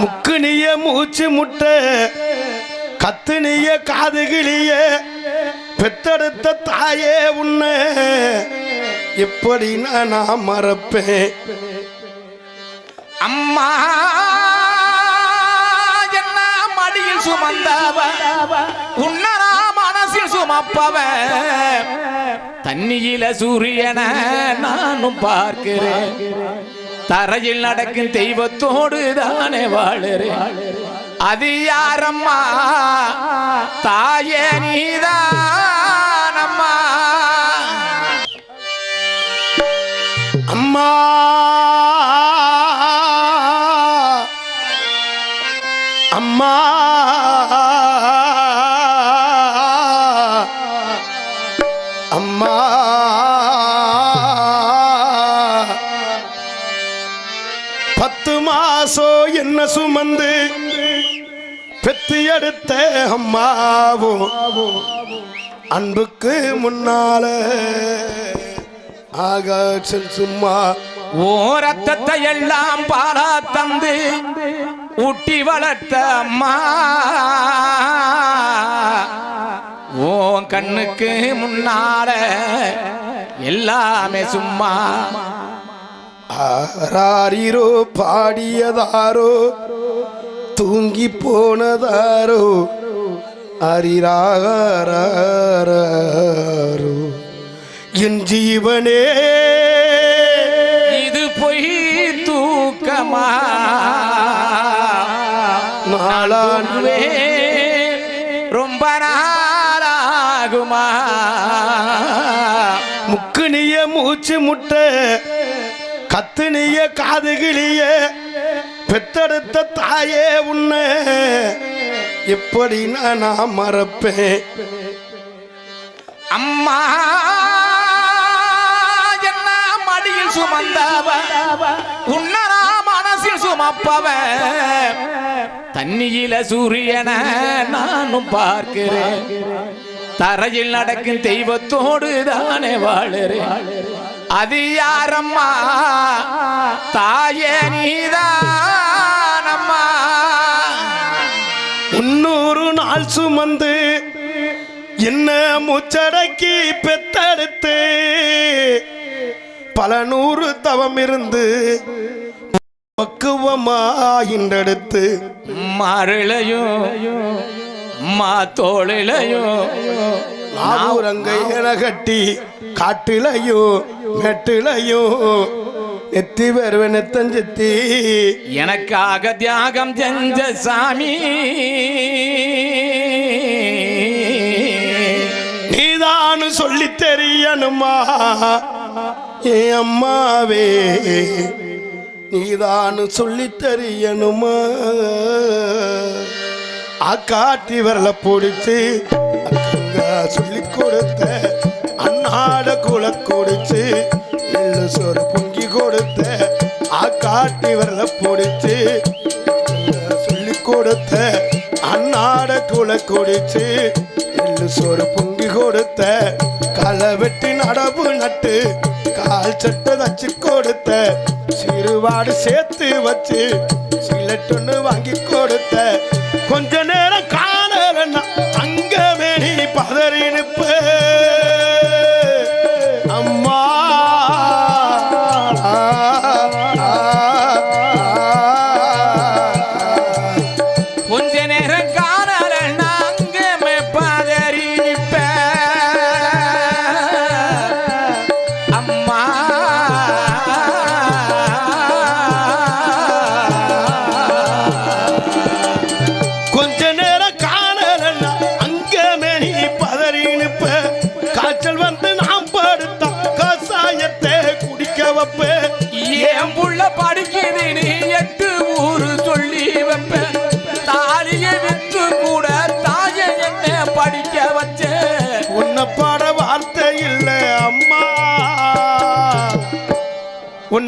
முக்குனிய மூச்சு முட்டை கத்துனிய காதுகிளிய பெத்தெடுத்த தாயே உன்ன எப்படி நான் மறப்பேன். அம்மா என்ன மடியில் சுமந்தவ? உன்னரா மனசில் சுமப்பவ? தண்ணியில சூரியன நானும் பார்க்கிறேன். தரையில் நடக்கும் தெய்வத்தோடு தானே வாழறே அது யாரம்மா? தாயே நீதானம்மா. அம்மா அம்மா. அம்மா. மாசம் என்ன சுமந்து பெத்து எடுத்த அம்மாவோ? அன்புக்கு முன்னால ஆகாசல் சும்மா ஓ ரத்தத்தை எல்லாம் பாரா தந்து ஊட்டி வளர்த்த அம்மா. ஓ கண்ணுக்கு முன்னால எல்லாமே சும்மா ஆராரிரோ பாடியதாரோ தூங்கி போனதாரோ அரிராரோ என் ஜீவனே இது பொய் தூக்கமா? நாளாண்டுவே ரொம்ப நாளாகுமா? முக்குனிய மூச்சு முட்டை கத்துனிய காதுகிளிய பெத்தெடுத்த தாயே உன்னை. எப்படி நான் மறப்பேன். அம்மா என்ன மடியில் சுமந்தவ? உன்னரா மனசில் சுமப்பவ? தண்ணியில சூரியன நானும் பார்க்கிறேன். தரையில் நடக்கும் தெய்வத்தோடு தானே வாழறேன். அது யாரம்மா? தாயே நீதானம்மா. முன்னூறு நாள் சுமந்து என்ன முச்சடக்கி பெத்தெடுத்து பல நூறு தவம் இருந்து பக்குவமா இன்றெடுத்து மருளையும் மா தோளிலையும் நாவுரங்கை என கட்டி காட்டிலையும் மெட்டிலையும் எத்தி வருவன் எத்தஞ்செத்தி எனக்காக தியாகம் செஞ்ச சாமி. நீதானு சொல்லி தெரியணுமா? ஏ அம்மாவே நீதானு சொல்லி தெரியணுமா? ஆக்காட்டி வரல பிடிச்சு சொல்லி கொடுத்த குடிச்சு எள்ளு சோறு பொங்கி கொடுத்த ஆக்காட்டி வரல பிடிச்சு சொல்லி கொடுத்த அண்ணாட குல குடிச்சு எள்ளு சோறு பொங்கி கொடுத்த களை வெட்டி நடவு நட்டு கால் சட்டை தச்சு கொடுத்த சிறுவாடு சேர்த்து வச்சு சிலட்டுன்னு வாங்கி கொடுத்த. கொஞ்ச நேரம்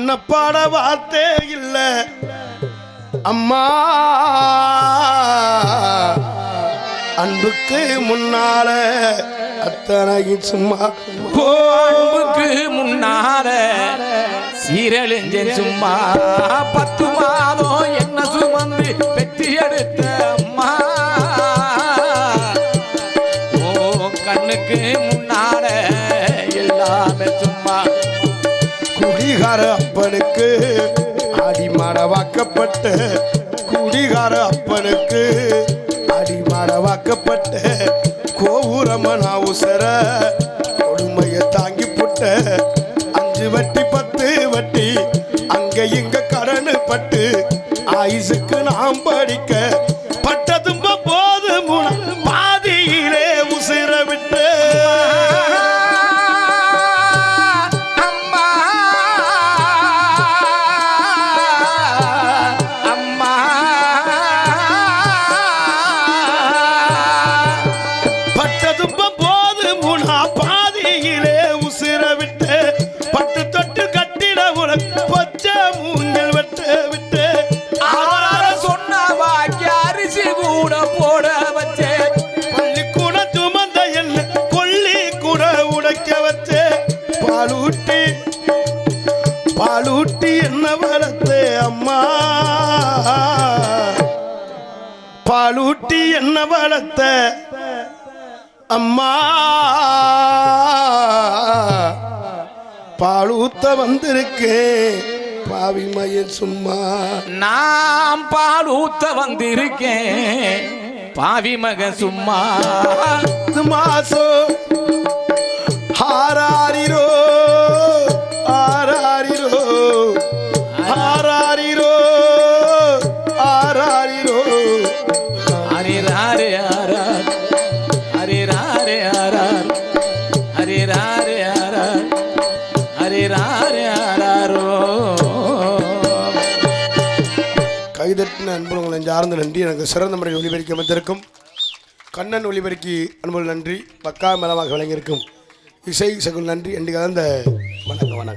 மனப்பாட வார்த்தை இல்ல. அம்மா. அன்புக்கு முன்னால அத்தனை சும்மா போக்கு முன்னால சீரழிஞ்சேன் சும்மா. பத்து குடிகார அப்பனுக்கு. அடிமரவாக்கப்பட்ட குடிகார அப்பனுக்கு. அடிமரவாக்கப்பட்ட கோபுரமன் அவசர கொடுமையை தாங்கி புட்ட பாலூட்டி என்ன வளர்த்த? அம்மா. பாலூத்த வந்திருக்கேன் பாவி மயன் சும்மா. நான் பால் ஊத்த வந்திருக்கேன். பாவி மகன் சும்மா. மாசோ ஹாராரிரோ கைதட்டின அன்புகளை சார்ந்த நன்றி. எனக்கு சிறந்த முறையில் ஒளிபெருக்கி அமைந்திருக்கும். கண்ணன் ஒளிபெருக்கி அன்புகள் நன்றி. பக்கா மலமாக விளங்கியிருக்கும். இசை சகுல் நன்றி. என்று கலந்த வணக்கம் வணக்கம்.